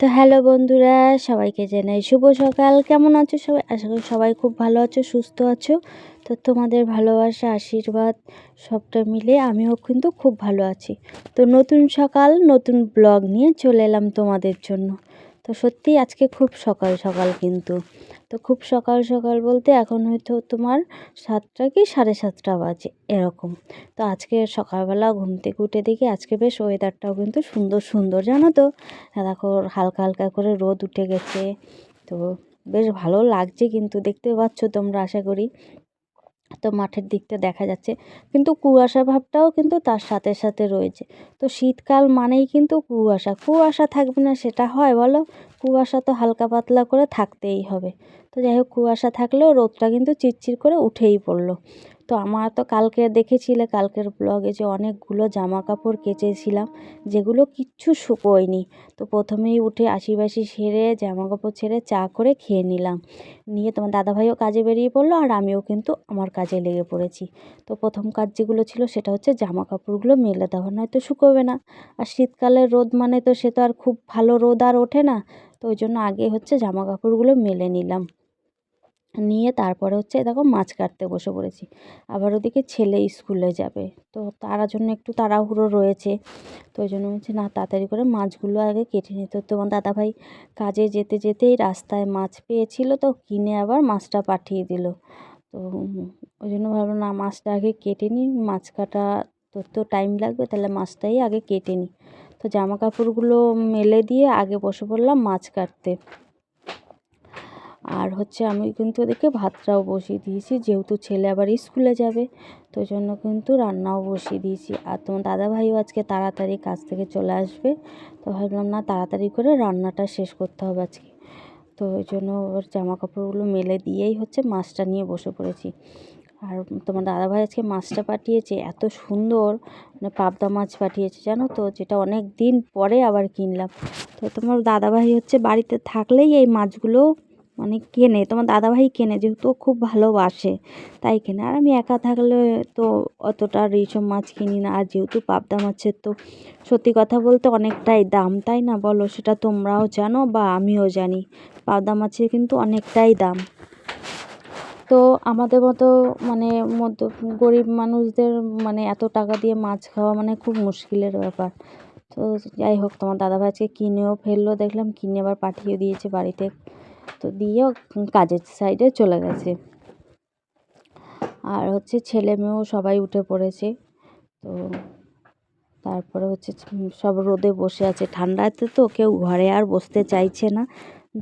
তো হ্যালো বন্ধুরা, সবাইকে জানাই শুভ সকাল। কেমন আছো সবাই? আশা করি সবাই খুব ভালো আছো, সুস্থ আছো। তো তোমাদের ভালোবাসা, আশীর্বাদ সবটা মিলে আমিও কিন্তু খুব ভালো আছি। তো নতুন সকাল, নতুন ব্লগ নিয়ে চলে এলাম তোমাদের জন্য। তো সত্যি আজকে খুব সকাল সকাল কিন্তু। তো খুব সকাল সকাল বলতে এখন হয়তো তোমার সাতটা কি সাড়ে সাতটা বাজে, এরকম। তো আজকে সকালবেলা ঘুম থেকে উঠে দেখি আজকে বেশ ওয়েদারটাও কিন্তু সুন্দর সুন্দর, জানো তো? দেখো হালকা হালকা করে রোদ উঠে গেছে। তো বেশ ভালো লাগছে কিন্তু দেখতে পাচ্ছ তোমরা, আশা করি। তো মাঠের দিকটা দেখা যাচ্ছে। কিন্তু কুয়াশা ভাবটাও কিন্তু তার সাথে সাথে রয়েছে। তো শীতকাল মানেই কিন্তু কুয়াশা। কুয়াশা থাকবে না সেটা হয় বলো? কুয়াশা তো হালকা পাতলা করে থাকতেই হবে। তো যাই হোক, কুয়াশা থাকলেও রোদটা কিন্তু চিরচির করে উঠেই পড়ল। তো আমার তো কালকে দেখেছিলে, কালকের ব্লগে যে অনেকগুলো জামা কাপড় কেচেছিলাম, যেগুলো কিচ্ছু শুকোয়নি। তো প্রথমেই উঠে আশিবাসি সেরে জামা কাপড় ছেড়ে চা করে খেয়ে নিলাম। নিয়ে তোমার দাদাভাইও কাজে বেরিয়ে পড়ল আর আমিও কিন্তু আমার কাজে লেগে পড়েছি। তো প্রথম কাজ যেগুলো ছিল সেটা হচ্ছে জামা কাপড়গুলো মেলে দেওয়া, নয়তো শুকোবে না। আর শীতকালের রোদ মানে তো সে তো আর খুব ভালো রোদ আর ওঠে না, তো ওই জন্য আগে হচ্ছে জামা কাপড়গুলো মেলে নিলাম। নিয়ে তারপরে হচ্ছে দেখো মাছ কাটতে বসে পড়েছি। আবার ওদিকে ছেলে স্কুলে যাবে। তো তার জন্য একটু তাড়াহুড়ো রয়েছে। তো ওই জন্য হচ্ছে না, তাড়াতাড়ি করে মাছগুলো আগে কেটে নিত তোমার দাদাভাই কাজে যেতে যেতেই রাস্তায় মাছ পেয়েছিল তো, কিনে আবার মাছটা পাঠিয়ে দিল। তো ওই জন্য ভাবলাম, না, মাছটা আগে কেটে নিই। মাছ কাটা তোর তো টাইম লাগবে, তাহলে মাছটাই আগে কেটে নিই তো জামা কাপড়গুলো মেলে দিয়ে আগে বসে পড়লাম মাছ কাটতে। আর হচ্ছে আমি কিন্তু ওদিকে ভাতটাও বসিয়ে দিয়েছি, যেহেতু ছেলে আবার স্কুলে যাবে, তো জন্য কিন্তু রান্নাও বসিয়ে দিয়েছি। আর তোমার দাদাভাইও আজকে তাড়াতাড়ি কাজ থেকে চলে আসবে, তো ভাবলাম না তাড়াতাড়ি করে রান্নাটা শেষ করতে হবে আজকে। তো ওই জন্য ওর জামা কাপড়গুলো মেলে দিয়েই হচ্ছে মাছটা নিয়ে বসে পড়েছি। আর তোমার দাদাভাই আজকে মাছটা পাঠিয়েছে, এত সুন্দর মানে পাবদা মাছ পাঠিয়েছে, জানো তো, যেটা অনেক দিন পরে আবার কিনলাম। তো তোমার দাদাভাই হচ্ছে বাড়িতে থাকলেই এই মাছগুলো মানে কেনে, তোমার দাদাভাই কেনে যেহেতু খুব ভালোবাসে, তাই কেনে। আর আমি একা থাকলে তো অতটা আর এইসব মাছ কিনি না, আর যেহেতু পাবদা মাছের তো সত্যি কথা বলতে অনেকটাই দাম, তাই না বলো? সেটা তোমরাও জানো বা আমিও জানি পাবদা মাছের কিন্তু অনেকটাই দাম। তো আমাদের মতো মানে মধ্য, গরিব মানুষদের মানে এত টাকা দিয়ে মাছ খাওয়া মানে খুব মুশকিলের ব্যাপার। তো যাই হোক, তোমার দাদাভাই আজকে কিনেও ফেলল, দেখলাম কিনে আবার পাঠিয়ে দিয়েছে বাড়িতে। তো দিয়ে কাজের সাইডে চলে গেছে। আর হচ্ছে ছেলে মেয়েও সবাই উঠে পড়েছে। তো তারপরে হচ্ছে সব রোদে বসে আছে। ঠান্ডাতে তো কেউ ঘরে আর বসতে চাইছে না।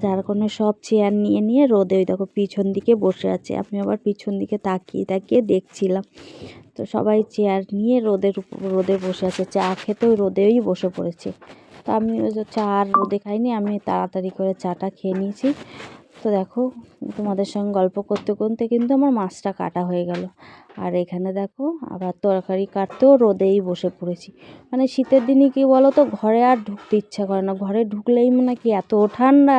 যার কারণে সব চেয়ার নিয়ে নিয়ে রোদে ওই দেখো পিছন দিকে বসে আছে। আমি আবার পিছন দিকে তাকিয়ে তাকিয়ে দেখছিলাম। তো সবাই চেয়ার নিয়ে রোদের রোদে বসে আছে। চা খেতে ওই রোদেই বসে পড়েছে। তো আমি চা আর রোদে খাইনি, আমি তাড়াতাড়ি করে চাটা খেয়ে নিয়েছি। তো দেখো, তোমাদের সঙ্গে গল্প করতে করতে কিন্তু আমার মাছটা কাটা হয়ে গেল। আর এখানে দেখো, আবার তরকারি কাটতেও রোদেই বসে পড়েছি। মানে শীতের দিনে কি বলো তো ঘরে আর ঢুকতে ইচ্ছা করে না। ঘরে ঢুকলেই মনে কি এত ঠান্ডা।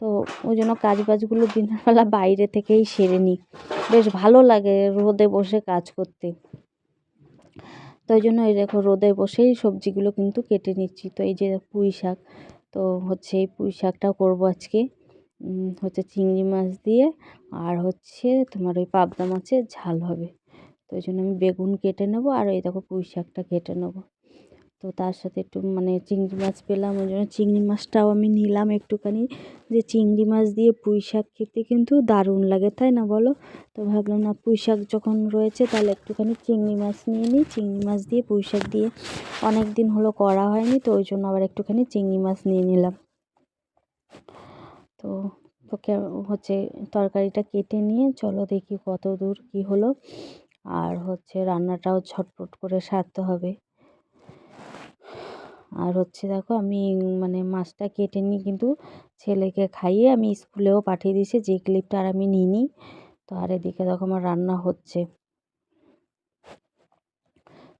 তো ওই জন্য কাজ বাজগুলো দিনের বেলা বাইরে থেকেই সেরে নিই। বেশ ভালো লাগে রোদে বসে কাজ করতে। তো ওই জন্য এই দেখো রোদে বসেই সবজিগুলো কিন্তু কেটে নিচ্ছি। তো এই যে পুঁই শাক, তো হচ্ছে এই পুঁই শাকটা করব আজকে। হচ্ছে চিংড়ি মাছ দিয়ে আর হচ্ছে তোমার ওই পাবদা মাছের ঝাল হবে। তো ওই জন্য আমি বেগুন কেটে নেব আর এই দেখো পুঁই শাকটা কেটে নেব। তো তার সাথে একটু মানে চিংড়ি মাছ পেলাম, ওই জন্য চিংড়ি মাছটাও আমি নিলাম একটুখানি। যে চিংড়ি মাছ দিয়ে পুঁই শাক খেতে কিন্তু দারুণ লাগে, তাই না বলো? তো ভাবলাম, না, পুঁই শাক যখন রয়েছে তাহলে একটুখানি চিংড়ি মাছ নিয়ে নিই। চিংড়ি মাছ দিয়ে পুঁই শাক দিয়ে অনেক দিন হলো করা হয়নি, তো ওই জন্য আবার একটুখানি চিংড়ি মাছ নিয়ে নিলাম। তো তোকে হচ্ছে তরকারিটা কেটে নিয়ে চলো দেখি কত দূর কী হলো। আর হচ্ছে রান্নাটাও ঝটপট করে সারতে হবে। আর হচ্ছে দেখো আমি মানে মাছটা কেটে নিই কিন্তু ছেলেকে খাইয়ে আমি স্কুলেও পাঠিয়ে দিয়েছি, যে ক্লিপটা আর আমি নিইনি। তো আর এদিকে দেখো আমার রান্না হচ্ছে।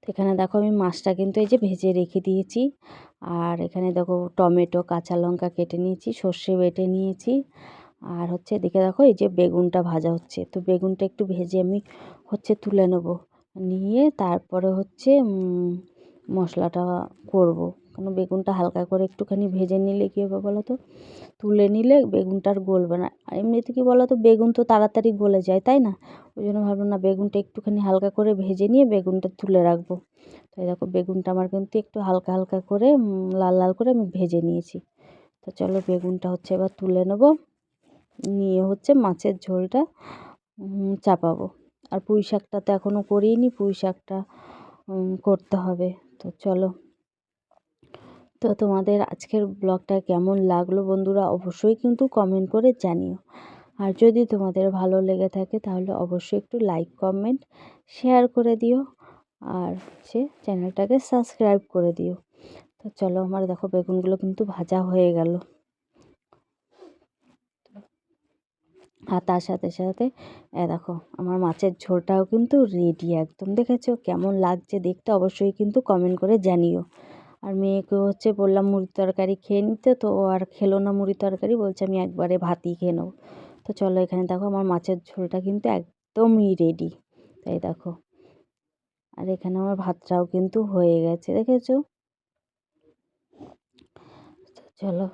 এখানে দেখো আমি মাছটা কিন্তু এই যে ভেজে রেখে দিয়েছি। আর এখানে দেখো টমেটো, কাঁচা লঙ্কা কেটে নিয়েছি, সর্ষে বেটে নিয়েছি। আর হচ্ছে এদিকে দেখো এই যে বেগুনটা ভাজা হচ্ছে। তো বেগুনটা একটু ভেজে আমি হচ্ছে তুলে নেব। নিয়ে তারপরে হচ্ছে মশলাটা করব। কারণ বেগুনটা হালকা করে একটুখানি ভেজে নিলে কী হবে বলো তো? তুলে নিলে বেগুনটা আর গলবে না। আর এমনিতে কী বলো তো, বেগুন তো তাড়াতাড়ি গলে যায়, তাই না? ওই জন্য ভাবলাম না বেগুনটা একটুখানি হালকা করে ভেজে নিয়ে বেগুনটা তুলে রাখব। তো এই দেখো বেগুনটা আমার কিন্তু একটু হালকা হালকা করে লাল লাল করে আমি ভেজে নিয়েছি। তো চলো বেগুনটা হচ্ছে এবার তুলে নেব। নিয়ে হচ্ছে মাছের ঝোলটা চাপাবো। আর পুঁই শাকটা তো এখনও করিনি, পুঁই শাকটা করতে হবে। তো চলো তো তোমাদের আজকের ব্লগটা কেমন লাগল বন্ধুরা অবশ্যই কিন্তু কমেন্ট করে জানিও। আর যদি তোমাদের ভালো লেগে থাকে তাহলে অবশ্যই একটু লাইক কমেন্ট শেয়ার করে দিও। আর সে চ্যানেলটাকে সাবস্ক্রাইব করে দিও। তো চলো আমার দেখো বেগুনগুলো কিন্তু ভাজা হয়ে গেল। আর তার সাথে সাথে দেখো আমার মাছের ঝোলটাও কিন্তু রেডি একদম। দেখেছ? কেমন লাগছে দেখতে অবশ্যই কিন্তু কমেন্ট করে জানিও। আর মেয়েকে হচ্ছে বললাম মুড়ি তরকারি খেয়ে নিতে, তো ও আর খেলো না মুড়ি তরকারি, বলছে আমি একবারে ভাতই খেয়ে নেব। তো চলো এখানে দেখো আমার মাছের ঝোলটা কিন্তু একদমই রেডি তাই দেখো। আর এখানে আমার ভাতটাও কিন্তু হয়ে গেছে, দেখেছ? চলো।